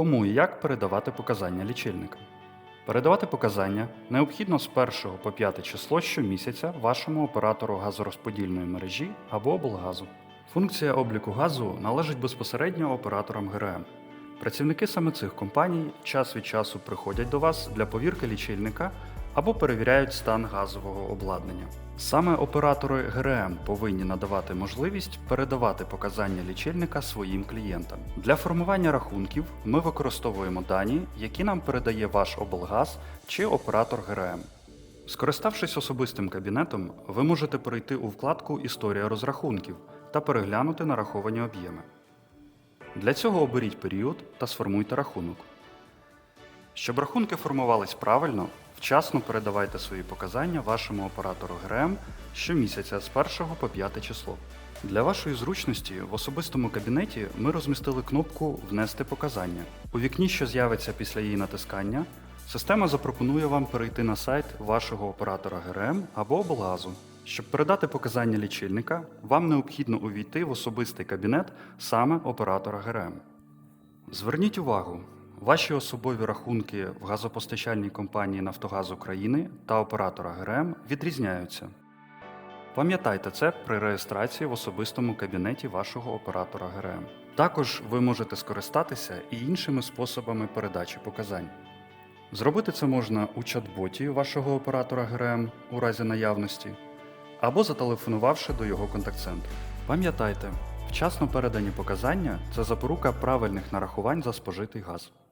Кому і як передавати показання лічильника? Передавати показання необхідно з 1 по 5 число щомісяця вашому оператору газорозподільної мережі або облгазу. Функція обліку газу належить безпосередньо операторам ГРМ. Працівники саме цих компаній час від часу приходять до вас для повірки лічильника або перевіряють стан газового обладнання. Саме оператори ГРМ повинні надавати можливість передавати показання лічильника своїм клієнтам. Для формування рахунків ми використовуємо дані, які нам передає ваш облгаз чи оператор ГРМ. Скориставшись особистим кабінетом, ви можете перейти у вкладку Історія розрахунків та переглянути нараховані об'єми. Для цього оберіть період та сформуйте рахунок. Щоб рахунки формувались правильно, вчасно передавайте свої показання вашому оператору ГРМ щомісяця з 1 по 5 число. Для вашої зручності в особистому кабінеті ми розмістили кнопку Внести показання. У вікні, що з'явиться після її натискання, система запропонує вам перейти на сайт вашого оператора ГРМ або облгазу. Щоб передати показання лічильника, вам необхідно увійти в особистий кабінет саме оператора ГРМ. Зверніть увагу, ваші особові рахунки в газопостачальній компанії Нафтогаз України та оператора ГРМ відрізняються. Пам'ятайте це при реєстрації в особистому кабінеті вашого оператора ГРМ. Також ви можете скористатися і іншими способами передачі показань. Зробити це можна у чат-боті вашого оператора ГРМ у разі наявності, або зателефонувавши до його контакт-центру. Пам'ятайте, вчасно передані показання це запорука правильних нарахувань за спожитий газ.